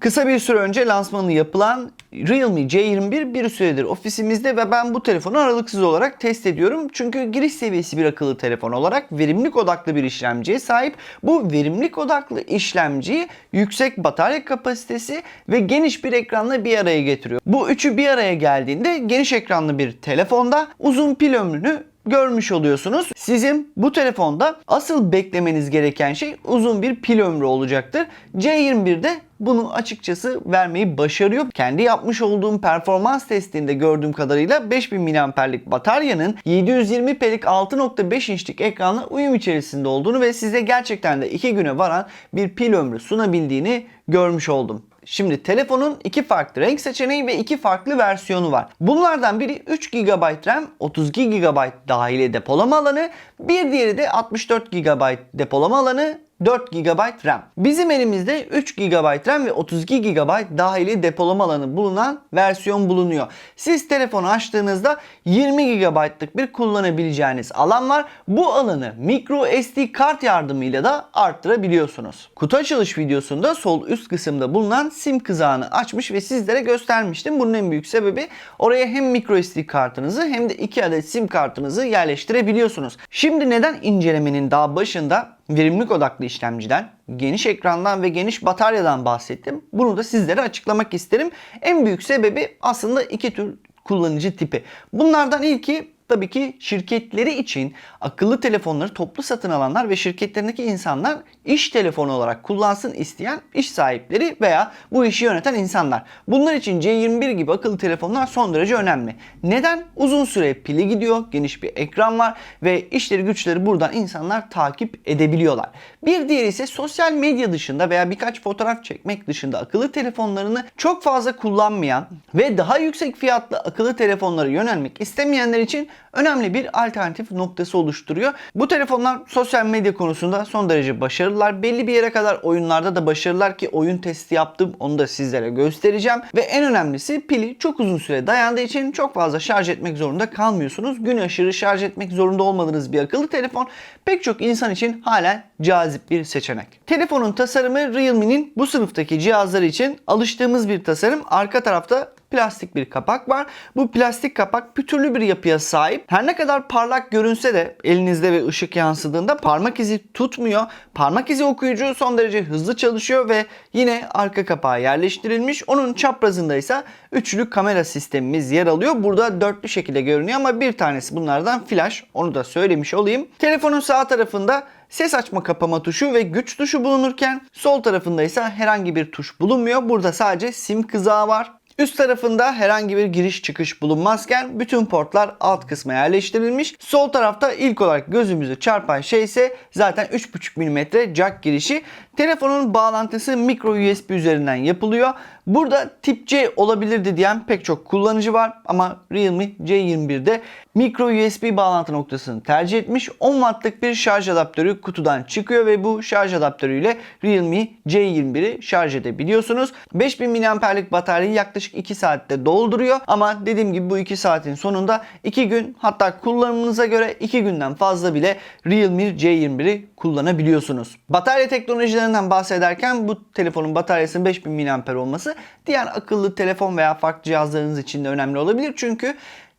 Kısa bir süre önce lansmanı yapılan Realme C21 bir süredir ofisimizde ve ben bu telefonu aralıksız olarak test ediyorum. Çünkü giriş seviyesi bir akıllı telefon olarak verimlilik odaklı bir işlemciye sahip. Bu verimlilik odaklı işlemciyi yüksek batarya kapasitesi ve geniş bir ekranla bir araya getiriyor. Bu üçü bir araya geldiğinde geniş ekranlı bir telefonda uzun pil ömrünü görmüş oluyorsunuz. Sizin bu telefonda asıl beklemeniz gereken şey uzun bir pil ömrü olacaktır. C21'de bunu açıkçası vermeyi başarıyor. Kendi yapmış olduğum performans testinde gördüğüm kadarıyla 5000 mAh'lik bataryanın 720p'lik 6.5 inçlik ekranla uyum içerisinde olduğunu ve size gerçekten de 2 güne varan bir pil ömrü sunabildiğini görmüş oldum. Şimdi telefonun iki farklı renk seçeneği ve iki farklı versiyonu var. Bunlardan biri 3 GB RAM, 32 GB dahili depolama alanı, bir diğeri de 64 GB depolama alanı, 4 GB RAM. Bizim elimizde 3 GB RAM ve 32 GB dahili depolama alanı bulunan versiyon bulunuyor. Siz telefonu açtığınızda 20 GB'lık bir kullanabileceğiniz alan var. Bu alanı micro SD kart yardımıyla da arttırabiliyorsunuz. Kutu açılış videosunda sol üst kısımda bulunan sim kızağını açmış ve sizlere göstermiştim. Bunun en büyük sebebi oraya hem micro SD kartınızı hem de 2 adet sim kartınızı yerleştirebiliyorsunuz. Şimdi neden incelemenin daha başında verimlilik odaklı işlemciden, geniş ekrandan ve geniş bataryadan bahsettim. Bunu da sizlere açıklamak isterim. En büyük sebebi aslında iki tür kullanıcı tipi. Bunlardan ilki tabii ki şirketleri için akıllı telefonları toplu satın alanlar ve şirketlerindeki insanlar iş telefonu olarak kullansın isteyen iş sahipleri veya bu işi yöneten insanlar. Bunlar için C21 gibi akıllı telefonlar son derece önemli. Neden? Uzun süre pili gidiyor, geniş bir ekran var ve işleri güçleri buradan insanlar takip edebiliyorlar. Bir diğeri ise sosyal medya dışında veya birkaç fotoğraf çekmek dışında akıllı telefonlarını çok fazla kullanmayan ve daha yüksek fiyatlı akıllı telefonlara yönelmek istemeyenler için önemli bir alternatif noktası oluşturuyor. Bu telefonlar sosyal medya konusunda son derece başarılılar. Belli bir yere kadar oyunlarda da başarılılar ki oyun testi yaptım. Onu da sizlere göstereceğim. Ve en önemlisi pili çok uzun süre dayandığı için çok fazla şarj etmek zorunda kalmıyorsunuz. Gün aşırı şarj etmek zorunda olmadığınız bir akıllı telefon pek çok insan için hala cazip bir seçenek. Telefonun tasarımı Realme'nin bu sınıftaki cihazları için alıştığımız bir tasarım. Arka tarafta plastik bir kapak var. Bu plastik kapak pütürlü bir yapıya sahip. Her ne kadar parlak görünse de elinizde ve ışık yansıdığında parmak izi tutmuyor. Parmak izi okuyucu son derece hızlı çalışıyor ve yine arka kapağı yerleştirilmiş. Onun çaprazında ise üçlü kamera sistemimiz yer alıyor. Burada dörtlü şekilde görünüyor ama bir tanesi bunlardan flash. Onu da söylemiş olayım. Telefonun sağ tarafında ses açma kapama tuşu ve güç tuşu bulunurken sol tarafında ise herhangi bir tuş bulunmuyor. Burada sadece sim kızağı var. Üst tarafında herhangi bir giriş çıkış bulunmazken bütün portlar alt kısma yerleştirilmiş. Sol tarafta ilk olarak gözümüzü çarpan şey ise zaten 3.5 mm jack girişi. Telefonun bağlantısı micro USB üzerinden yapılıyor. Burada tip C olabilirdi diyen pek çok kullanıcı var ama Realme C21'de micro USB bağlantı noktasını tercih etmiş. 10 wattlık bir şarj adaptörü kutudan çıkıyor ve bu şarj adaptörüyle Realme C21'i şarj edebiliyorsunuz. 5000 mAh'lik bataryayı yaklaşık 2 saatte dolduruyor ama dediğim gibi bu 2 saatin sonunda 2 gün hatta kullanımınıza göre 2 günden fazla bile Realme C21'i kullanabiliyorsunuz. Batarya teknolojilerinden bahsederken bu telefonun bataryasının 5000 mAh olması diğer akıllı telefon veya farklı cihazlarınız için de önemli olabilir. Çünkü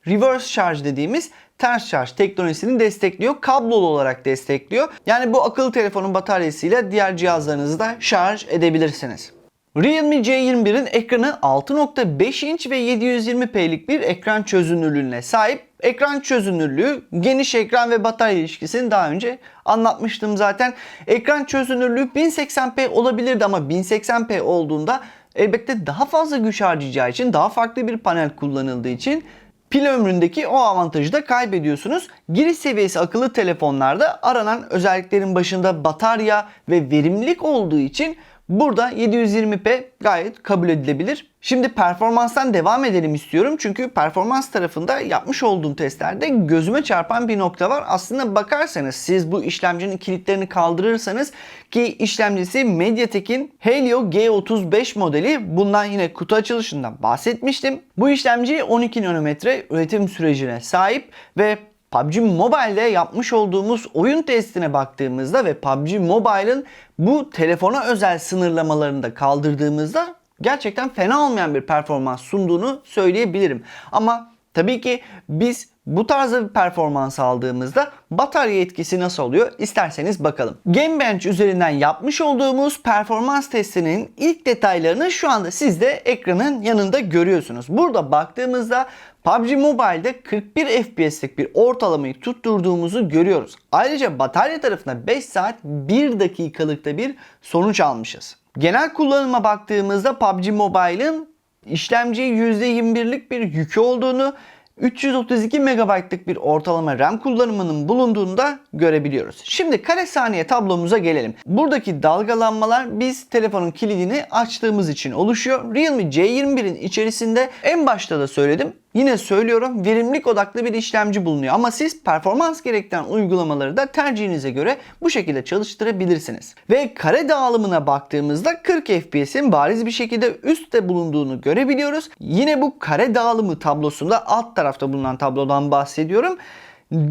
reverse şarj dediğimiz ters şarj teknolojisini destekliyor. Kablolu olarak destekliyor. Yani bu akıllı telefonun bataryasıyla diğer cihazlarınızı da şarj edebilirsiniz. Realme C21'in ekranı 6.5 inç ve 720p'lik bir ekran çözünürlüğüne sahip. Ekran çözünürlüğü, geniş ekran ve batarya ilişkisini daha önce anlatmıştım zaten. Ekran çözünürlüğü 1080p olabilirdi ama 1080p olduğunda elbette daha fazla güç harcayacağı için, daha farklı bir panel kullanıldığı için pil ömründeki o avantajı da kaybediyorsunuz. Giriş seviyesi akıllı telefonlarda aranan özelliklerin başında batarya ve verimlilik olduğu için Burada 720p gayet kabul edilebilir. Şimdi performanstan devam edelim istiyorum. Çünkü performans tarafında yapmış olduğum testlerde gözüme çarpan bir nokta var. Aslında bakarsanız siz bu işlemcinin kilitlerini kaldırırsanız ki işlemcisi MediaTek'in Helio G35 modeli. Bundan yine kutu açılışında bahsetmiştim. Bu işlemci 12 nanometre üretim sürecine sahip ve PUBG Mobile'de yapmış olduğumuz oyun testine baktığımızda ve PUBG Mobile'ın bu telefona özel sınırlamalarını da kaldırdığımızda gerçekten fena olmayan bir performans sunduğunu söyleyebilirim. Ama tabii ki biz bu tarzda bir performans aldığımızda batarya etkisi nasıl oluyor isterseniz bakalım. Gamebench üzerinden yapmış olduğumuz performans testinin ilk detaylarını şu anda siz de ekranın yanında görüyorsunuz. Burada baktığımızda PUBG Mobile'de 41 FPS'lik bir ortalamayı tutturduğumuzu görüyoruz. Ayrıca batarya tarafında 5 saat 1 dakikalıkta bir sonuç almışız. Genel kullanıma baktığımızda PUBG Mobile'ın işlemciye %21'lik bir yükü olduğunu 332 MB'lık bir ortalama RAM kullanımının bulunduğunu da görebiliyoruz. Şimdi kare saniye tablomuza gelelim. Buradaki dalgalanmalar biz telefonun kilidini açtığımız için oluşuyor. Realme C21'in içerisinde en başta da söyledim. Yine söylüyorum verimlilik odaklı bir işlemci bulunuyor ama siz performans gerektiren uygulamaları da tercihinize göre bu şekilde çalıştırabilirsiniz. Ve kare dağılımına baktığımızda 40 FPS'in bariz bir şekilde üstte bulunduğunu görebiliyoruz. Yine bu kare dağılımı tablosunda alt tarafta bulunan tablodan bahsediyorum.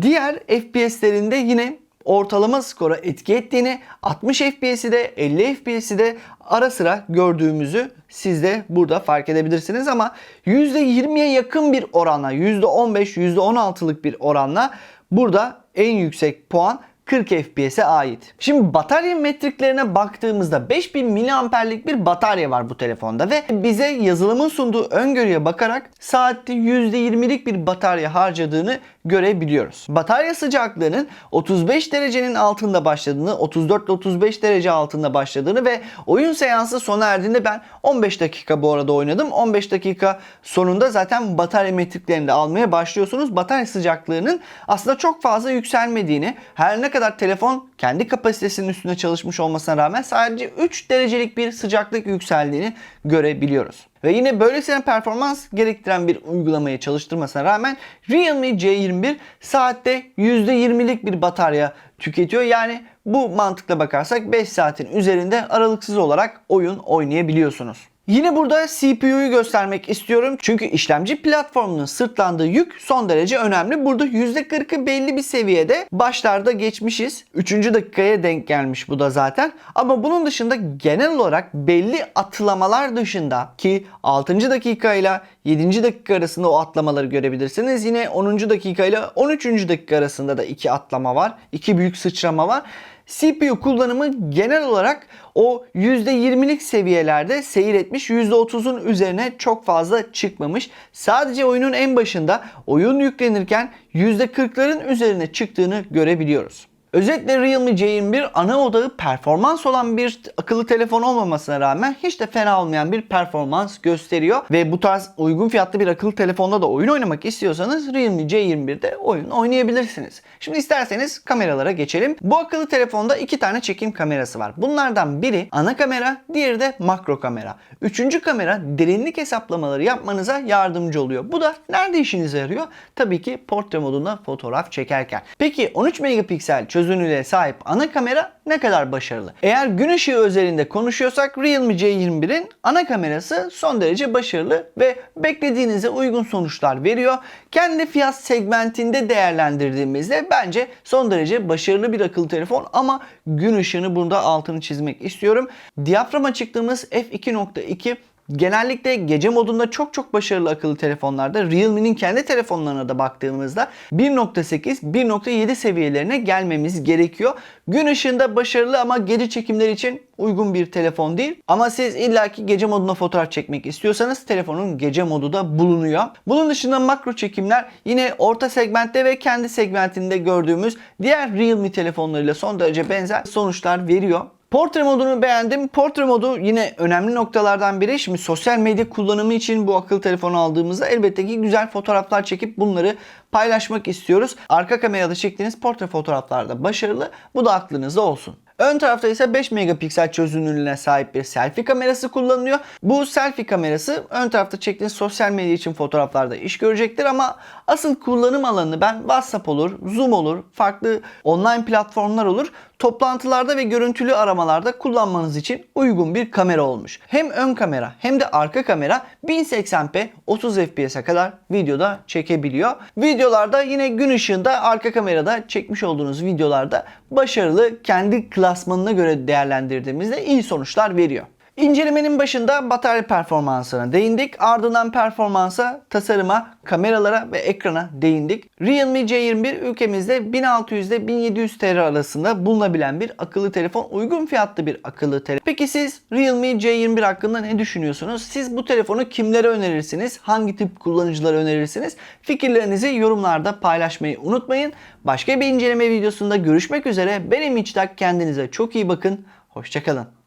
Diğer FPS'lerinde yine ortalama skora etki ettiğini, 60 FPS'i de 50 FPS'i de ara sıra gördüğümüzü siz de burada fark edebilirsiniz ama %20'ye yakın bir oranla, %15, %16'lık bir oranla burada en yüksek puan 40 FPS'e ait. Şimdi batarya metriklerine baktığımızda 5000 miliamperlik bir batarya var bu telefonda ve bize yazılımın sunduğu öngörüye bakarak saatte %20'lik bir batarya harcadığını görebiliyoruz. Batarya sıcaklığının 35 derecenin altında başladığını, 34 ile 35 derece altında başladığını ve oyun seansı sona erdiğinde ben 15 dakika bu arada oynadım. 15 dakika sonunda zaten batarya metriklerini de almaya başlıyorsunuz. Batarya sıcaklığının aslında çok fazla yükselmediğini, her ne kadar telefon kendi kapasitesinin üstünde çalışmış olmasına rağmen sadece 3 derecelik bir sıcaklık yükseldiğini görebiliyoruz. Ve yine böylesine performans gerektiren bir uygulamayı çalıştırmasına rağmen Realme C21 saatte %20'lik bir batarya tüketiyor. Yani bu mantıkla bakarsak 5 saatin üzerinde aralıksız olarak oyun oynayabiliyorsunuz. Yine burada CPU'yu göstermek istiyorum. Çünkü işlemci platformunun sırtlandığı yük son derece önemli. Burada %40'ı belli bir seviyede. Başlarda geçmişiz. 3. dakikaya denk gelmiş bu da zaten. Ama bunun dışında genel olarak belli atlamalar dışında ki 6. dakika ile 7. dakika arasında o atlamaları görebilirsiniz. Yine 10. dakika ile 13. dakika arasında da iki atlama var. iki büyük sıçrama var. CPU kullanımı genel olarak o %20'lik seviyelerde seyir etmiş. %30'un üzerine çok fazla çıkmamış. Sadece oyunun en başında oyun yüklenirken %40'ların üzerine çıktığını görebiliyoruz. Özetle Realme C21 ana odağı performans olan bir akıllı telefon olmamasına rağmen hiç de fena olmayan bir performans gösteriyor. Ve bu tarz uygun fiyatlı bir akıllı telefonda da oyun oynamak istiyorsanız Realme C21'de oyun oynayabilirsiniz. Şimdi isterseniz kameralara geçelim. Bu akıllı telefonda iki tane çekim kamerası var. Bunlardan biri ana kamera, diğeri de makro kamera. Üçüncü kamera derinlik hesaplamaları yapmanıza yardımcı oluyor. Bu da nerede işinize yarıyor? Tabii ki portre modunda fotoğraf çekerken. Peki 13 megapiksel çözünürlüğe sahip ana kamera ne kadar başarılı? Eğer gün ışığı özelinde konuşuyorsak Realme C21'in ana kamerası son derece başarılı ve beklediğinize uygun sonuçlar veriyor. Kendi fiyat segmentinde değerlendirdiğimizde bence son derece başarılı bir akıllı telefon ama gün ışığını burada altını çizmek istiyorum. Diyafram açıklığımız f2.2 Genellikle gece modunda çok çok başarılı akıllı telefonlarda Realme'nin kendi telefonlarına da baktığımızda 1.8 1.7 seviyelerine gelmemiz gerekiyor. Gün ışığında başarılı ama gece çekimler için uygun bir telefon değil. Ama siz illaki gece modunda fotoğraf çekmek istiyorsanız telefonun gece modu da bulunuyor. Bunun dışında makro çekimler yine orta segmentte ve kendi segmentinde gördüğümüz diğer Realme telefonlarıyla son derece benzer sonuçlar veriyor. Portre modunu beğendim. Portre modu yine önemli noktalardan biri. Şimdi sosyal medya kullanımı için bu akıllı telefonu aldığımızda elbette ki güzel fotoğraflar çekip bunları paylaşmak istiyoruz. Arka kamerada çektiğiniz portre fotoğraflarda başarılı. Bu da aklınızda olsun. Ön tarafta ise 5 megapiksel çözünürlüğüne sahip bir selfie kamerası kullanılıyor. Bu selfie kamerası ön tarafta çektiğiniz sosyal medya için fotoğraflarda iş görecektir ama asıl kullanım alanı ben WhatsApp olur, Zoom olur, farklı online platformlar olur. Toplantılarda ve görüntülü aramalarda kullanmanız için uygun bir kamera olmuş. Hem ön kamera hem de arka kamera 1080p 30 fps'e kadar videoda çekebiliyor. Videolarda yine gün ışığında arka kamerada çekmiş olduğunuz videolarda başarılı kendi klasmanına göre değerlendirdiğimizde iyi sonuçlar veriyor. İncelemenin başında batarya performansına değindik. Ardından performansa, tasarıma, kameralara ve ekrana değindik. Realme C21 ülkemizde 1600 ile 1700 TL arasında bulunabilen bir akıllı telefon. Uygun fiyatlı bir akıllı telefon. Peki siz Realme C21 hakkında ne düşünüyorsunuz? Siz bu telefonu kimlere önerirsiniz? Hangi tip kullanıcılara önerirsiniz? Fikirlerinizi yorumlarda paylaşmayı unutmayın. Başka bir inceleme videosunda görüşmek üzere. Benim İçtak. Kendinize çok iyi bakın. Hoşçakalın.